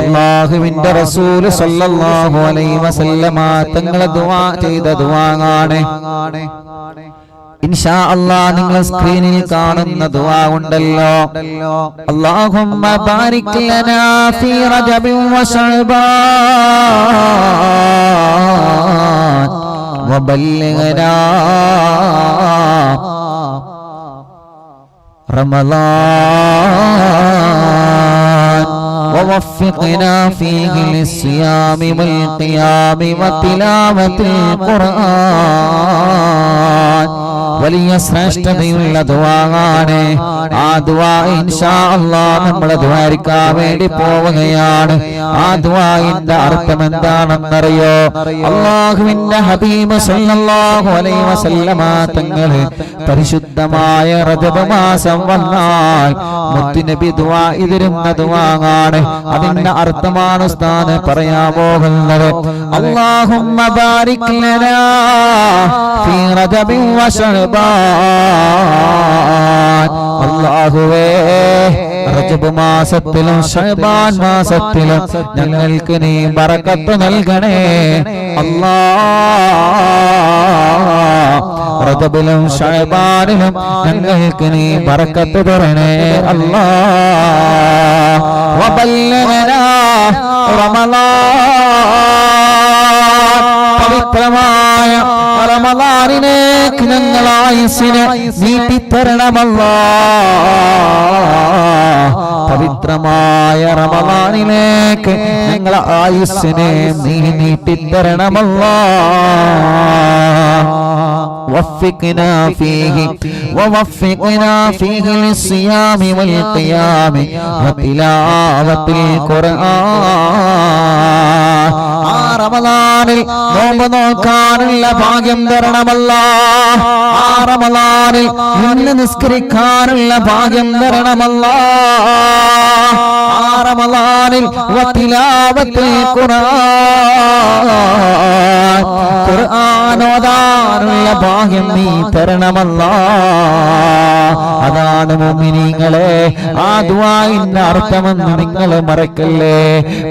അള്ളാഹുവിന്റെ റസൂൽ സല്ലല്ലാഹു അലൈഹി വസല്ലമ തങ്ങളെ ദുആ ചെയ്ത ദുആങ്ങാണ്. ഇൻഷാ അല്ലാ നിങ്ങൾ സ്ക്രീനിൽ കാണുന്ന ദുആ ഉണ്ടല്ലോ. അല്ലാഹുമ്മ ബാരിക് ലനാ ഫീ റജബിൻ വശഅബാൻ വബല്ലിഗ്നാ റമളാൻ ووفقنا فيه للصيام والقيام وتلاوة القرآن വലിയ ശ്രേഷ്ഠതയുള്ള ദുവാണ് ആ ദുവാ ഇൻഷാ അല്ലാഹ് നമ്മൾ ദ്വാരിക്കാൻ വേണ്ടി പോവുകയാണ്. ആ ദുവായിന്റെ അർത്ഥം എന്താണെന്നറിയോ? അള്ളാഹുവിന്റെ ഹബീബ് സല്ലല്ലാഹു അലൈഹി വസല്ലമ പരിശുദ്ധമായ റജബ് മാസം വന്നാൽ മുത്തുനബി ദുവാ ഇതിരുന്ന ദുവാങ്ങാണ് അതിന്റെ അർത്ഥമാണ് സ്ഥാന പറയാൻ പോകുന്നത്. അല്ലാഹുമ്മ ബാരിക് ലനാ ഫീ അല്ലാഹുവേ റജബ് മാസത്തിലും ഷഹബാൻ മാസത്തിലും ഞങ്ങൾക്ക് നീ ബറക്കത്ത് നൽകണേ. അല്ലാ റജബിലും ഞങ്ങൾക്ക് നീ ബറക്കത്ത് തരണേ. അല്ലാ പവിത്രമായ റമളാനിലേക്ക് ഞങ്ങൾ ആയുസിനെ നീട്ടിത്തരണമല്ലാ പവിത്രമായ റമളാനിലേക്ക് ഞങ്ങൾ ആയുസ്സിനെ നീ നീട്ടിത്തരണമല്ലാ وفقنا فيه ووفقنا فيه للصيام والقيام وتلاوة القرآن ആ റമദാനിൽ നോമ്പ് നോക്കാനുള്ള ഭാഗ്യം തരണമല്ല. ആ റമദാനിൽ നിന്ന് നിസ്കരിക്കാനുള്ള ഭാഗ്യം തരണമല്ല. ആ റമദാനിൽ വത്തിലാവത്തിൽ ഖുർആനോദാനുള്ള ഭാഗ്യം നീ തരണമല്ല. അതാണ് മുഅ്മിനീങ്ങളെ ആ ദുആഇന്റെ അർത്ഥമെന്ന് നിങ്ങൾ മറക്കല്ലേ.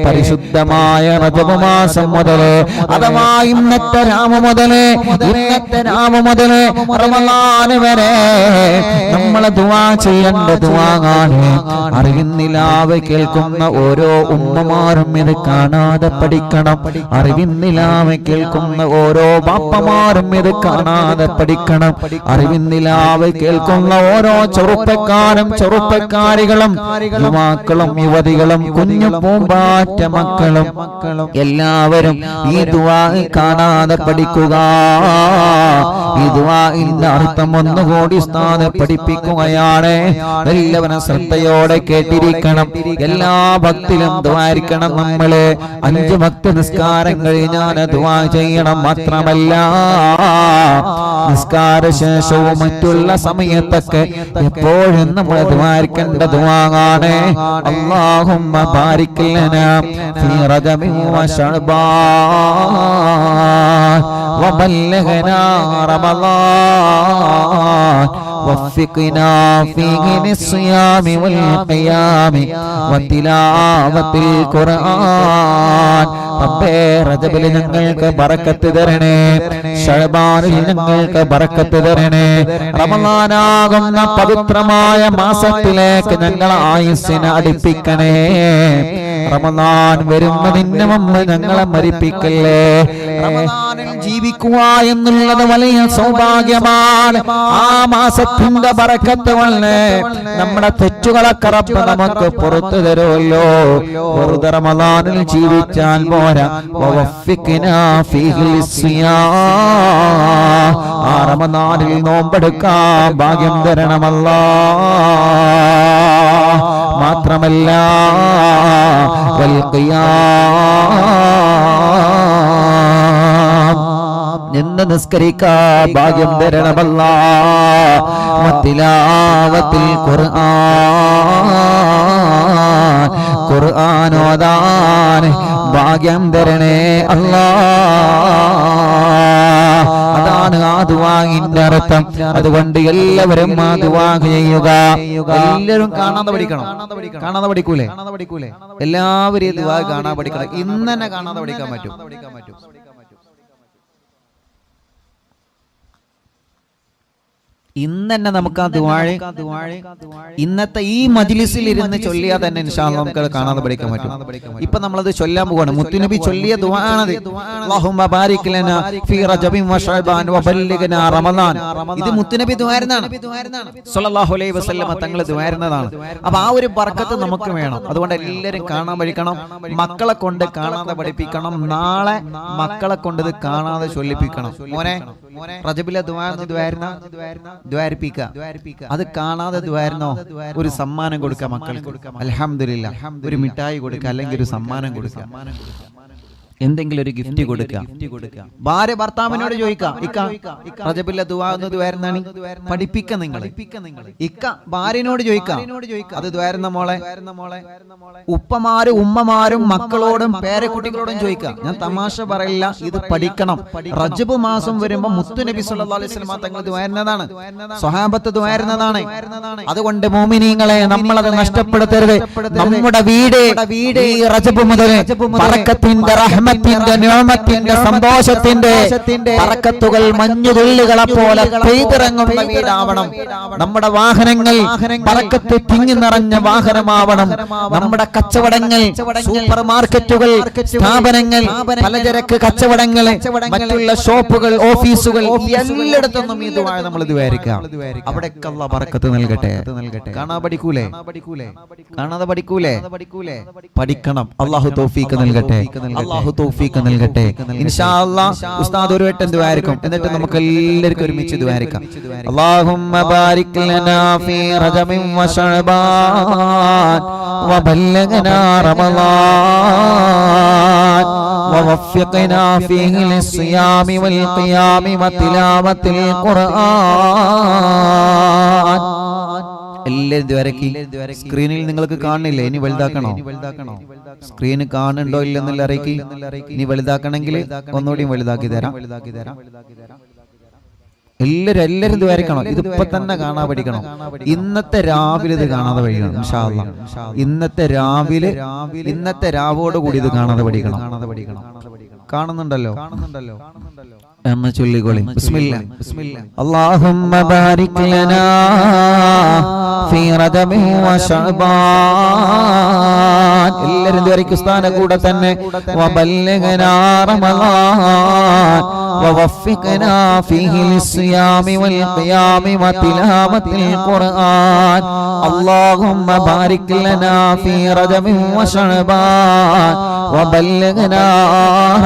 പരിശുദ്ധമായ റജബ് മാസം മുതൽ അഥവാ ഇന്നത്തെ രാമ മുതൽ ഇന്നത്തെ രാമ മുതൽ റമദാന് വരെ നമ്മളെ ദുവാ ചെയ്യേണ്ട ദുവാങ്ങാണ് അറിവിന്നിലാവ് കേൾക്കുന്ന ഓരോ ഉമ്മമാരും ഇത് കാണാതെ പഠിക്കണം. അറിവിന്നിലാവ് കേൾക്കുന്ന ഓരോ ബാപ്പമാരും ഇത് കാണാതെ പഠിക്കണം. അറിവിന്നിലാവ് കേൾക്കുന്ന ഓരോ ചെറുപ്പക്കാരും ചെറുപ്പക്കാരികളും യുവാക്കളും യുവതികളും കുഞ്ഞു പൂമ്പാറ്റ മക്കളും എല്ലാവരും ഈ ദുആ കാണാതെ പഠിക്കുക. ഈ ദുആഇന്റെ അർത്ഥം ഒന്നുകൂടി സ്ഥാനം പഠിപ്പിക്കുകയാണ്. എല്ലാവരും ശ്രദ്ധയോടെ കേട്ടിരിക്കണം. എല്ലാ ഭക്തിലും ദ്വാരിക്കണം നമ്മൾ. അഞ്ച് ഭക്തി നിസ്കാരം കഴിഞ്ഞാൽ ദുആ ചെയ്യണം മാത്രമല്ല. നിസ്കാര ശേഷവും മറ്റുള്ള സമയത്തൊക്കെ എപ്പോഴും നമ്മൾ ദ്വാരിക്കേണ്ട ദുആണ് അള്ളാഹും ബാരിക് ലനാ ഫീ റജബി قربان وبلغنا رمضان وفقنا فيه للصيام والقيام وتلاوة القرآن റബ്ബേ റജബിൽ ഞങ്ങൾക്ക് ബറക്കത്ത് തരണേ. ഷഹബാനിൽ ഞങ്ങൾക്ക് ബറക്കത്ത് തരണേ. റമദാനാകുന്ന പവിത്രമായ മാസത്തിലേക്ക് ഞങ്ങൾ ആയുസ്സിനെ അടുപ്പിക്കണേ. റമദാൻ വരുന്നതിന് മുമ്പ് ഞങ്ങളെ മരിപ്പിക്കല്ലേ. റമദാനിൽ ജീവിക്കുക എന്നുള്ളത് വലിയ സൗഭാഗ്യമാണ്. ആ മാസത്തിന്റെ പറക്കത്ത് വന്ന്. നമ്മുടെ തെറ്റുകളെ കറപ്പ് നമുക്ക് പുറത്തു തരുമല്ലോ. വെറുതെ റമദാനിൽ ജീവിച്ചാൽ പോരാ ആ റമദാനിൽ നോമ്പെടുക്കാൻ ഭാഗ്യം തരണമല്ല. മാത്രമല്ല നിന്ന് നിസ്കരിക്കാൻ ഭാഗ്യം തരണമല്ല. മത്തിലാവത്തിൽ ഖുർആൻ. ഖുർആനോദാൻ. ഭാഗ്യം തരണേ അല്ലാ അതാണ് ആ അർത്ഥം. അതുകൊണ്ട് എല്ലാവരും ആ ചെയ്യുക. എല്ലാവരും കാണാതെ പഠിക്കണം. കാണാതെ പഠിക്കൂലേ? എല്ലാവരും ഈ ദുവാ കാണാതെ പഠിക്കണം. ഇന്ന് തന്നെ കാണാതെ പഠിക്കാൻ പറ്റും. ഇന്ന് തന്നെ നമുക്ക് ആ ദുവാഴ ഇന്നത്തെ ഈ മജിലിസിൽ ഇരുന്ന് ചൊല്ലിയാൽ തന്നെ നമുക്ക് അത് കാണാതെ പഠിക്കാൻ പറ്റും. ഇപ്പൊ നമ്മളത് ചൊല്ലാൻ പോവാണ്. മുത്തുനബി ചൊല്ലിയ ദുവാണത് ഇത്. മുത്തുനബി ദുആയിരുന്നാണ് സല്ലല്ലാഹു അലൈഹി വസല്ലമ തങ്ങൾ അപ്പൊ ആ ഒരു ബർക്കത്ത് നമുക്ക് വേണം. അതുകൊണ്ട് എല്ലാരും കാണാൻ പഠിക്കണം. മക്കളെ കൊണ്ട് കാണാതെ പഠിപ്പിക്കണം. നാളെ മക്കളെ കൊണ്ട് ഇത് കാണാതെ ചൊല്ലിപ്പിക്കണം. മോനെ റജബിലെ ദുആ അത് കാണാതെ ദ്വാരുന്നോ? ഒരു സമ്മാനം കൊടുക്കാം മക്കൾക്ക്. അൽഹംദുലില്ലാ. ഒരു മിഠായി കൊടുക്കുക അല്ലെങ്കിൽ ഒരു സമ്മാനം കൊടുക്കുക. എന്തെങ്കിലും ഒരു ഗിഫ്റ്റ് കൊടുക്കുക ഭാര്യ ഭർത്താവിനോട് ചോദിക്കാം. ഇക്ക ദ്വാരുന്നാണ് പഠിപ്പിക്ക നിങ്ങൾ ഇക്ക ഭാര്യനോട് ചോദിക്കാം. അത് ദ്വാരുന്ന മോളെ. ഉപ്പമാരും ഉമ്മമാരും മക്കളോടും പേരക്കുട്ടികളോടും ചോദിക്കാം. ഞാൻ തമാശ പറയില്ല. ഇത് പഠിക്കണം. റജബ് മാസം വരുമ്പോ മുത്തു നബി സല്ലല്ലാഹു അലൈഹി വസല്ലം തങ്ങൾ ദ്വാരുന്നതാണ് സ്വഹാബത്ത് ദ്വാരുന്നതാണ് അതുകൊണ്ട് മോമിനിങ്ങളെ നമ്മളത് നഷ്ടപ്പെടുത്തരുത്. നമ്മുടെ വീട് ഈ റജബ് മുതൽ പറക്കത്തിന്റെ നിയമത്തിന്റെ നിയമത്തിന്റെ സന്തോഷത്തിന്റെ പറക്കത്തുകൾ മഞ്ഞുതുള്ളികളെ പോലെ പെയ്തിറങ്ങുന്ന വീടാവണം. നമ്മുടെ വാഹനങ്ങൾ പറക്കത്ത് തിങ്ങി നിറഞ്ഞ വാഹനമാവണം. നമ്മുടെ കച്ചവടങ്ങൾ സൂപ്പർ മാർക്കറ്റുകൾ സ്ഥാപനങ്ങൾ പലചരക്ക് കച്ചവടങ്ങൾ മറ്റുള്ള ഷോപ്പുകൾ ഓഫീസുകൾ എല്ലായിടത്തൊന്നും ഈ നമ്മൾ ദ്വാരിക്കാം അവിടെ പറക്കത്ത് നൽകട്ടെ. കാണാ പഠിക്കൂലേ? കാണാതെ പഠിക്കൂലേ? പഠിക്കണം. അള്ളാഹു തോഫീക്ക് നൽകട്ടെ. അള്ളാഹു തൗഫീക്ക് നൽകട്ടെ ഇൻഷാ അല്ലാഹ് ഉസ്താദ് ഒരു വട്ടം ദ്വാരിക്കും എന്നിട്ട് നമുക്ക് എല്ലാവർക്കും ഒരുമിച്ച് ദ്വാരിക്കാം അല്ലാഹുമ്മ ബാരിക് ലനാ ഫീ റജബിൻ വശഅബാൻ വബല്ലഗനാ റമളാൻ ووفقنا فيه للصيام والقيام وتلاوة القرآن എല്ലാവരും ദ്വാരക്കി സ്ക്രീനിൽ നിങ്ങൾക്ക് കാണില്ലേ ഇനി വലുതാക്കണോ? സ്ക്രീന് കാണുണ്ടോ ഇല്ലെന്നുള്ള അറിയിക്കി. ഇനി വലുതാക്കണമെങ്കിൽ ഒന്നുകൂടി വലുതാക്കി തരാം. എല്ലാരും എല്ലാവരും ദ്വാരിക്കണം ഇതിപ്പൊ തന്നെ കാണാൻ പഠിക്കണം. ഇന്നത്തെ രാവിലെ ഇത് കാണാതെ പഠിക്കണം. ഇന്നത്തെ രാവിലെ ഇന്നത്തെ രാവോട് കൂടി ഇത് കാണാതെ പഠിക്കണം. കാണുന്നുണ്ടല്ലോ? കാണുന്നുണ്ടല്ലോ. എന്ന് ചൊല്ലിക്കോളി. ബിസ്മില്ല. ബിസ്മില്ല. അല്ലാഹുമ്മ ബാരിക് ലനാ. في رجب وشعبان എല്ലാവരും ദ്വാരിക്കും സ്ഥാന കൂടെ തന്നെ وبلغنا رمضان ووفقنا فيه للصيام والقيام وتلاوة القرآن اللهم بارك لنا في رجب وشعبان وبلغنا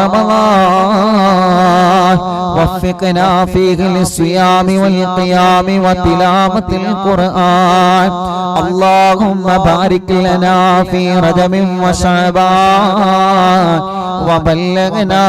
رمضان وفقنا فيه للصيام والقيام وتلاوة القرآن اللهم بارك لنا في رجب وشعبان وبلغنا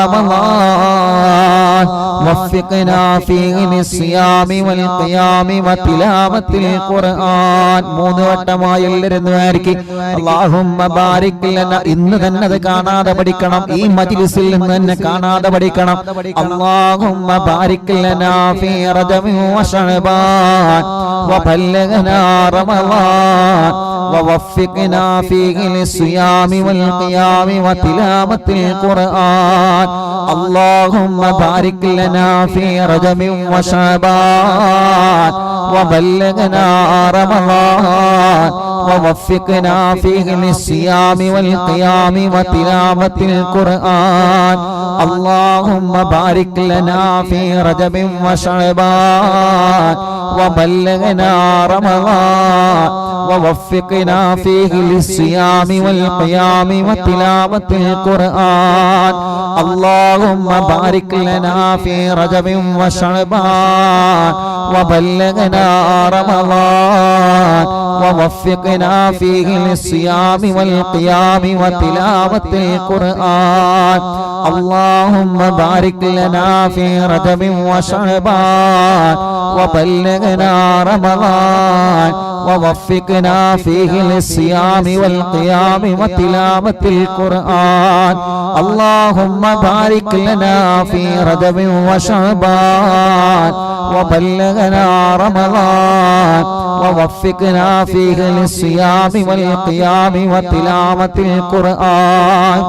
رمضان وفقنا فيه للصيام والقيام وتلاوة القرآن മൂന്ന് വട്ടമായി എല്ലാവരും ദ്വാരിക്കും അല്ലാഹുമ്മ ബാരിക് ലന ഇന്ന് തന്നെ അത് കാണാതെ പഠിക്കണം ഈ മജ്ലിസിൽ നിന്ന് തന്നെ കാണാതെ പഠിക്കണം അല്ലാഹുമ്മ ബാരിക് ലനാ ഫീ റജബിൻ വശഅബാൻ وبلغنا رمضان ووفقنا فيه للصيام والقيام وتلاوة القرآن اللهم بارك لنا في رجب وشعبان وبلغنا رمضان ووفقنا فيه للصيام والقيام وتلاوة القرآن اللهم بارك لنا في رجب وشعبان وبلغنا رمضان ووفقنا فيه للصيام والقيام وتلاوة القرآن. اللهم بارك لنا في رجب وشعبان. وبلغنا رمضان. ووفقنا فيه للصيام والقيام وتلاوة القرآن. اللهم بارك لنا في رجب وشعبان. وبلغنا رمضان. ووفقنا فيه للصيام والقيام وتلاوة القرآن. اللهم بارك لنا في رجب وشعبان. وبلغنا رمضان. ووفقنا فيه للصيام والقيام وتلاوة القرآن.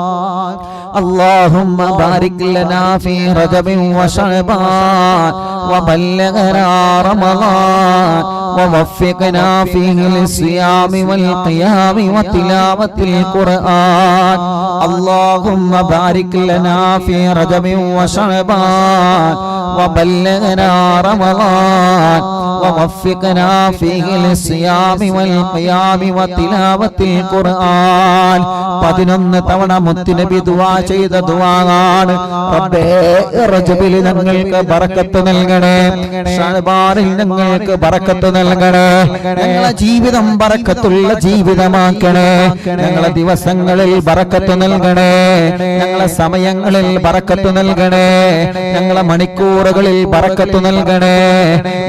اللهم بارك لنا في رجب وشعبان وبلغنا رمضان ووفقنا فيه للصيام والقيام وتلاوة القرآن اللهم بارك لنا في رجب وشعبان وبلغنا رمضان ووفقنا فيه للصيام والقيام وتلاوة القرآن പതിനൊന്ന് തവണ മുത്തുനബി ദുവാ ചെയ്ത ദുവാണ് ഞങ്ങൾക്ക് ബറക്കത്ത് നൽകണേ. ഷഅബാനിൽ ഞങ്ങൾക്ക് ബറക്കത്ത് നൽകണേ. ഞങ്ങളെ ജീവിതം ബറക്കത്തുള്ള ജീവിതമാക്കണേ. ഞങ്ങളെ ദിവസങ്ങളിൽ ബറക്കത്ത് നൽകണേ. ഞങ്ങളെ സമയങ്ങളിൽ ബറക്കത്ത് നൽകണേ. ഞങ്ങളെ മണിക്കൂറുകളിൽ ബറക്കത്ത് നൽകണേ.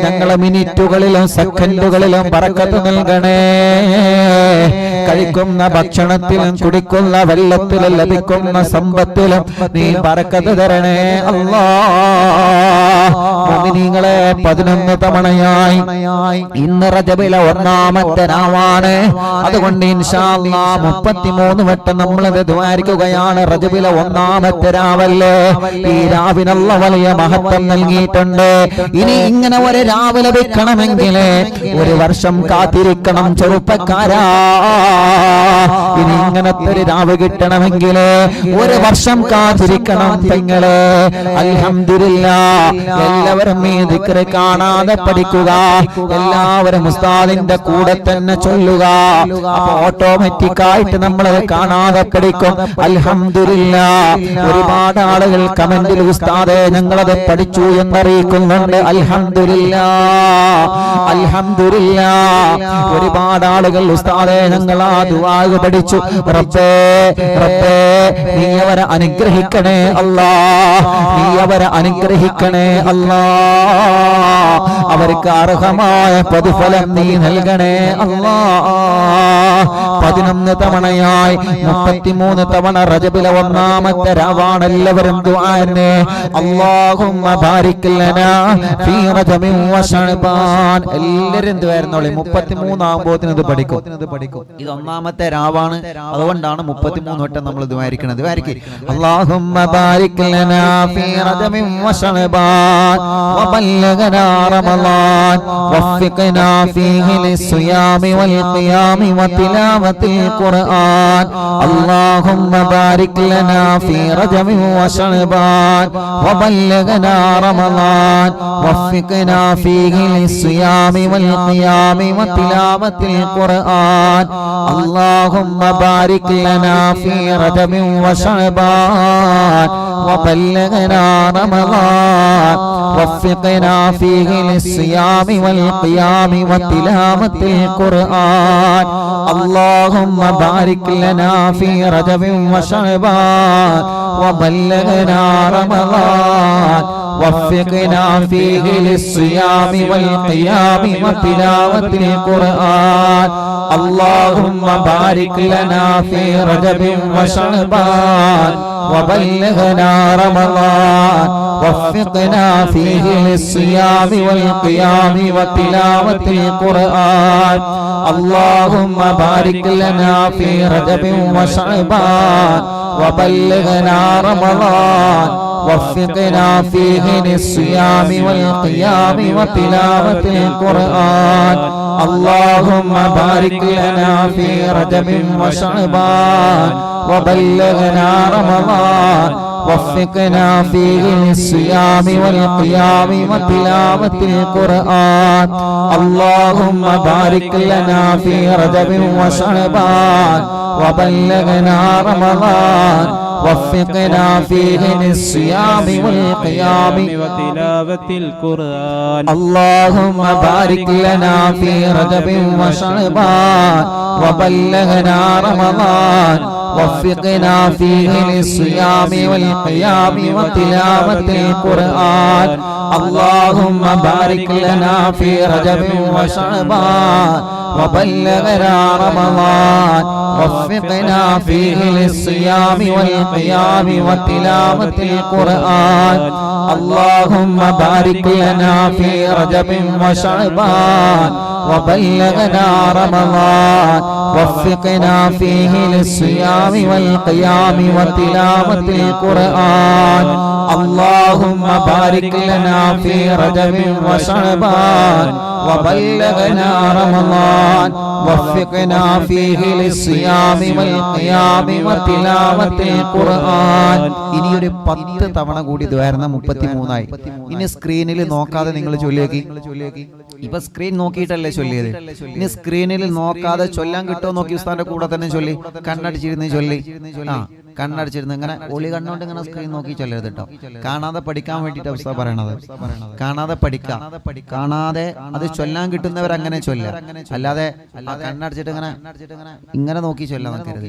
ഞങ്ങളെ മിനിറ്റുകളിലും സെക്കൻഡുകളിലും ബറക്കത്ത് നൽകണേ. കഴിക്കുന്ന ഭക്ഷണത്തിലും കുടിക്കുന്ന വെള്ളത്തിലും ലഭിക്കുന്ന സമ്പത്തിലും നീ പറക്കത്ത് തരണേ അല്ലാ. പതിനൊന്ന് തവണയായി ഇന്ന് റജബിലെ ഒന്നാമത്തെ രാവാണ് അതുകൊണ്ട് മുപ്പത്തിമൂന്ന് വട്ടം നമ്മൾ ദ്വാരിക്കുകയാണ്. റജബിലെ ഒന്നാമത്തെ രാവല്ലേ ഈ രാവിനുള്ള വലിയ മഹത്വം നൽകിയിട്ടുണ്ട്. ഇനി ഇങ്ങനെ ഒരു രാവ് ലഭിക്കണമെങ്കിൽ ഒരു വർഷം കാത്തിരിക്കണം ചെറുപ്പക്കാരാ. ഇനി ഇങ്ങനത്തെ ഒരു രാവ് കിട്ടണമെങ്കിൽ ഒരു വർഷം കാത്തിരിക്കണം പെങ്ങളെ. അലഹമില്ല എല്ലാവരും ഈ ദിക്റ് കാണാതെ പഠിക്കുക. എല്ലാവരും ഉസ്താദിന്റെ കൂടെ തന്നെ ചൊല്ലുക. ഓട്ടോമാറ്റിക് ആയിട്ട് നമ്മൾ കാണാതെ പഠിക്കും. അലഹമില്ല ഒരുപാട് ആളുകൾ കമന്റിൽ ഉസ്താദെ ഞങ്ങളത് പഠിച്ചു എന്നറിയിക്കുന്നുണ്ട്. അലഹമില്ല അലഹമില്ല ഒരുപാട് ആളുകൾ ഉസ്താദെ ഞങ്ങൾ ആ ദുവാഗ് പഠിച്ചു. റബ്ബേ റബ്ബേ നീ അവരെ അനുഗ്രഹിക്കണേ അല്ലാ. നീ അവരെ അനുഗ്രഹിക്കണേ അല്ലാ. അവർക്ക് അർഹമായ പ്രതിഫലം നീ നൽകണേ അല്ലാ. പതിനൊന്ന് തവണയായി മുപ്പത്തിമൂന്ന് തവണ റജബിലെ ഒന്നാമത്തെ രാവാണ് എല്ലാവരും ദുആനെ അല്ലാഹുമ്മ ബാരിക് ലനാ ഫീ റജബിൻ വശഅബാൻ എല്ലാവരും ദുആയിരുന്നോളി മുപ്പത്തിമൂന്നാകുമ്പോത്തിന് ഇത് പഠിക്കും. ഇത് ഒന്നാമത്തെ രാവാണ്. അതുകൊണ്ടാണ് മുപ്പത്തിമൂന്ന് വട്ടം നമ്മൾ ദ്വാരിക്കണത് مالك اللهم بارك لنا في ردم وشعبان وبلغنا رمضان. وفقنا فيه للصيام والقيام وتلاوة القرآن. اللهم بارك لنا في رجب وشعبان وبلغنا رمضان. وفقنا فيه للصيام والقيام وتلاوة القرآن. اللهم بارك لنا في رجب وشعبان وبلغنا رمضان. وفقنا فيه للصيام والقيام وتلاوة القرآن. اللهم بارك لنا في رجب وشعبان. وبلغنا رمضان. وفقنا فيه للصيام والقيام وتلاوة القرآن. اللهم بارك لنا في رجب وشعبان. وبلغنا رمضان. وفقنا فيه للصيام والقيام وتلاوة القرآن. اللهم بارك لنا في رجب وشعبان. وبلغنا رمضان. وفقنا فيه للصيام والقيام وتلاوة القرآن. اللهم بارك لنا في رجب وشعبان وبلغنا رمضان وفقنا فيه للصيام والقيام وتلاوة القرآن. اللهم بارك لنا في رجب وشعبان وبلغنا رمضان وفقنا فيه للصيام والقيام وتلاوة القرآن اللهم بارك لنا في رجب وشعبان وبلغنا رمضان وفقنا فيه للصيام والقيام وتلاوة القرآن اللهم بارك لنا في رجب وشعبان وبلغنا رمضان وفقنا فيه للصيام والقيام وتلاوة القرآن. اللهم بارك لنا في رجب وشعبان. وبلغنا رمضان وفقنا فيه للصيام والقيام وتلاوة القرآن. اللهم بارك لنا في رجب وشعبان. وبلغنا رمضان وفقنا فيه للصيام والقيام وتلاوة القرآن ഇനി ഒരു പത്ത് തവണ കൂടി ദ്വാരണ മുപ്പത്തി മൂന്നായി ഇനി സ്ക്രീനിൽ നോക്കാതെ നിങ്ങൾ ചൊല്ലിയേക്കി ഇപ്പൊ സ്ക്രീൻ നോക്കിയിട്ടല്ലേ ചൊല്ലിയത് ഇനി സ്ക്രീനിൽ നോക്കാതെ ചൊല്ലാൻ കിട്ടുമോ നോക്കി ഉസ്താന്റെ കൂടെ തന്നെ ചൊല്ലി കണ്ണടിച്ചിരുന്ന് ചൊല്ലി ആ കണ്ണടിച്ചിരുന്ന് ഇങ്ങനെ ഒളി കണ്ണുകൊണ്ട് ഇങ്ങനെ സ്ക്രീൻ നോക്കി ചൊല്ലരുത് കേട്ടോ. കാണാതെ പഠിക്കാൻ വേണ്ടിട്ട് അവസ്ഥ പറയണത്. കാണാതെ പഠിക്കാം. കാണാതെ അത് ചൊല്ലാൻ കിട്ടുന്നവർ അങ്ങനെ ചൊല്ല അല്ലാതെ കണ്ണടിച്ചിട്ട് ഇങ്ങനെ ഇങ്ങനെ നോക്കി ചൊല്ലാൻ നിൽക്കരുത്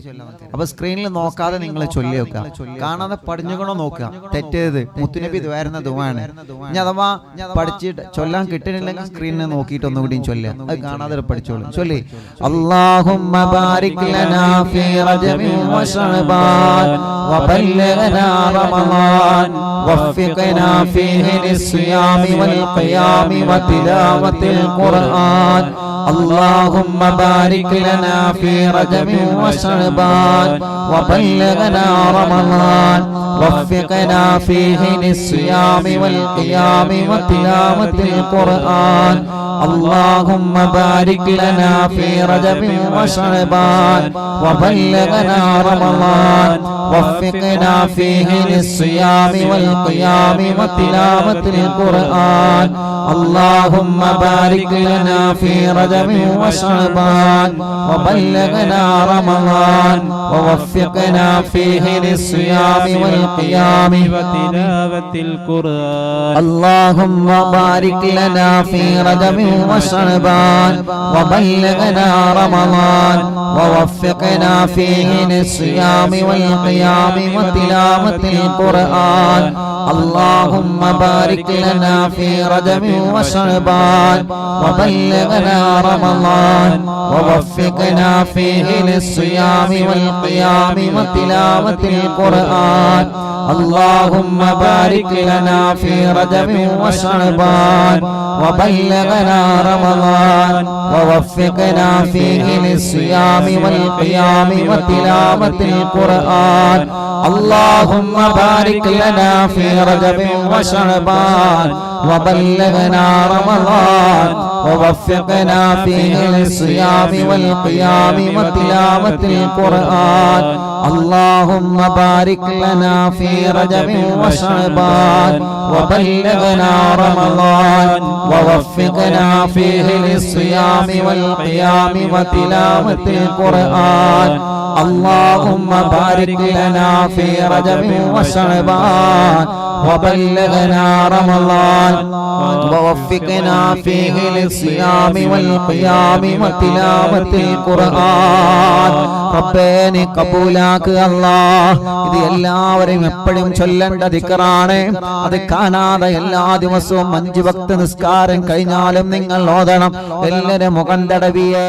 അപ്പൊ സ്ക്രീനിൽ നോക്കാതെ നിങ്ങൾ ചൊല്ലി വെക്കുക കാണാതെ പഠിഞ്ഞുകൊണ്ടോ നോക്കുക. തെറ്റേത്. മുത്തുനബി ദ്വാരുന്ന ദുവാണ്. ഇനി അഥവാ പഠിച്ചിട്ട് ചൊല്ലാൻ കിട്ടണില്ലെങ്കിൽ സ്ക്രീനിൽ നോക്കിയിട്ട് ഒന്നുകൂടി ചൊല്ലുക. അത് കാണാതെ പഠിച്ചോളൂ. ചൊല്ലി. അല്ലാഹുമ്മ رمضان وبلغنا رمضان وفقنا فيه للصيام والقيام وتلاوة القرآن. اللهم بارك لنا في رجب وشعبان وبلغنا رمضان وفقنا فيه للصيام والقيام وتلاوة القرآن. اللهم بارك لنا في رجب وشعبان وبلغنا رمضان وفقنا فيه للصيام والقيام وتلاوة القرآن. اللهم بارك لنا في رجب وشعبان وبلغنا رمضان ووفقنا فيه للصيام والقيام. وتلاوة القرآن. اللهم بارك لنا في رجب وشعبان وبلغنا رمضان ووفقنا فيه للصيام والقيام وتلاوة القرآن. اللهم بارك لنا في رجب وشعبان وبلغنا رمضان ووفقنا فيه للصيام والقيام وتلاوة القرآن. اللهم بارك لنا في رجب وشعبان وبلغنا رمضان ووفقنا فيه للصيام والقيام وتلاوة القرآن. اللهم بارك لنا في رجب وشعبان وبلغنا رمضان ووفقنا فيه للصيام والقيام وتلاوة القرآن. اللهم بارك لنا في رجب وشعبان وبلغنا رمضان ووفقنا فيه للصيام والقيام وتلاوة القرآن. اللهم بارك لنا في رجب وشعبان وبلغنا رمضان ووفقنا فيه للصيام والقيام وتلاوة القرآن റബ്ബേ നീ കബൂലാക്കുക അല്ലാ ഇത് എല്ലാവരും എപ്പോഴും ചൊല്ലേണ്ട ദിക്കറാണ് അത് കാണാതെ എല്ലാ ദിവസവും അഞ്ചു ഭക്ത നിസ്കാരം കഴിഞ്ഞാലും നിങ്ങൾ ഓതണം എല്ലാവരും മുഖം തടവിയെ